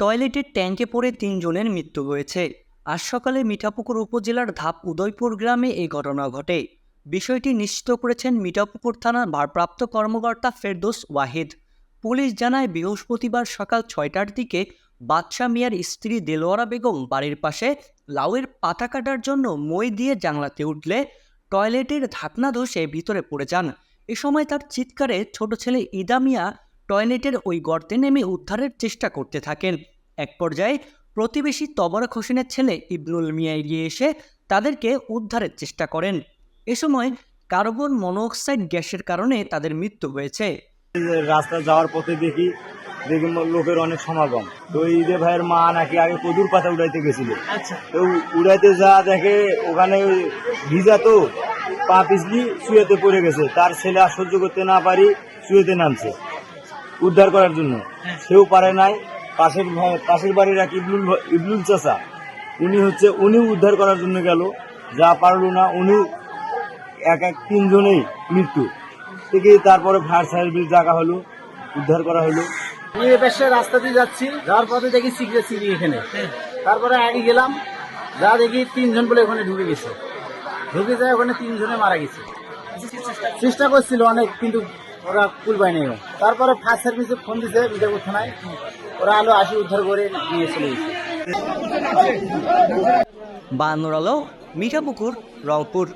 টয়লেটের ট্যাঙ্কে পড়ে তিনজনের মৃত্যু হয়েছে। আজ সকালে মিঠাপুকুর উপজেলার ধাপ উদয়পুর গ্রামে এই ঘটনা ঘটে। বিষয়টি নিশ্চিত করেছেন মিঠাপুকুর থানার ভারপ্রাপ্ত কর্মকর্তা ফেরদোস ওয়াহিদ। পুলিশ জানায়, বৃহস্পতিবার সকাল ছয়টার দিকে বাদশা মিয়ার স্ত্রী দেলোয়ারা বেগম বাড়ির পাশে লাউয়ের পাতা কাটার জন্য মই দিয়ে জানলাতে উঠলে টয়লেটের ঢাকনা ধসে ভিতরে পড়ে যান। এ সময় তার চিৎকারে ছোট ছেলে ইদা মিয়া টয়লেটের ওই গর্তে নেমে উদ্ধারের চেষ্টা করতে থাকেন। এক পর্যায়ে প্রতিবেশী তবরক হোসেনের ছেলে ইবনুল মিয়া এগিয়ে এসে তাদেরকে উদ্ধারের চেষ্টা করেন। এ সময় কার্বন মনোঅক্সাইড গ্যাসের কারণে তাদের মৃত্যু হয়েছে। রাস্তা যাওয়ার পথে দেখি দেখি লোকের অনেক সমাগম। তো যে ভাইয়ের মা নাকি আগে কদুর পাতা উড়াইতে গেছিল। তো উড়াইতে যা দেখে ওখানে ভিজা তো। পা পিছলি শুয়েতে পড়ে গেছে। তার ছেলে আর সহ্য করতে না পারি শুয়েতে নামছে। উদ্ধার করার জন্য। সেও পারে নাই। পাশের পাশের বাড়ির এক ইবলুল ইবলুল চাচা উনি হচ্ছে উনি উদ্ধার করার জন্য গেল। যা পারল না উনি এক এক তিনজনেই মৃত্যু। থেকে তারপরে ফায়ার সার্ভিস ডাকা হলো উদ্ধার করা হলো। আমি এ পাশে রাস্তা দিয়ে যাচ্ছি। যাওয়ার পথে দেখি সিগারেট সিঁড়ি এখানে। তারপরে আগে গেলাম। যা দেখি তিনজন বলে ওখানে ঢুকে গেছে। ঢুকে যায় ওখানে তিনজনে মারা গেছে। চেষ্টা করছিল অনেক, কিন্তু ওরা কুল পায়নি। তারপরে ফায়ার সার্ভিসে ফোন দিছে, বিজাপুর থানায়। ওরা আলো আসি উদ্ধার করে নিয়ে চলে গেছে। বায়ান্নর আলো, মিঠাপুকুর, রংপুর।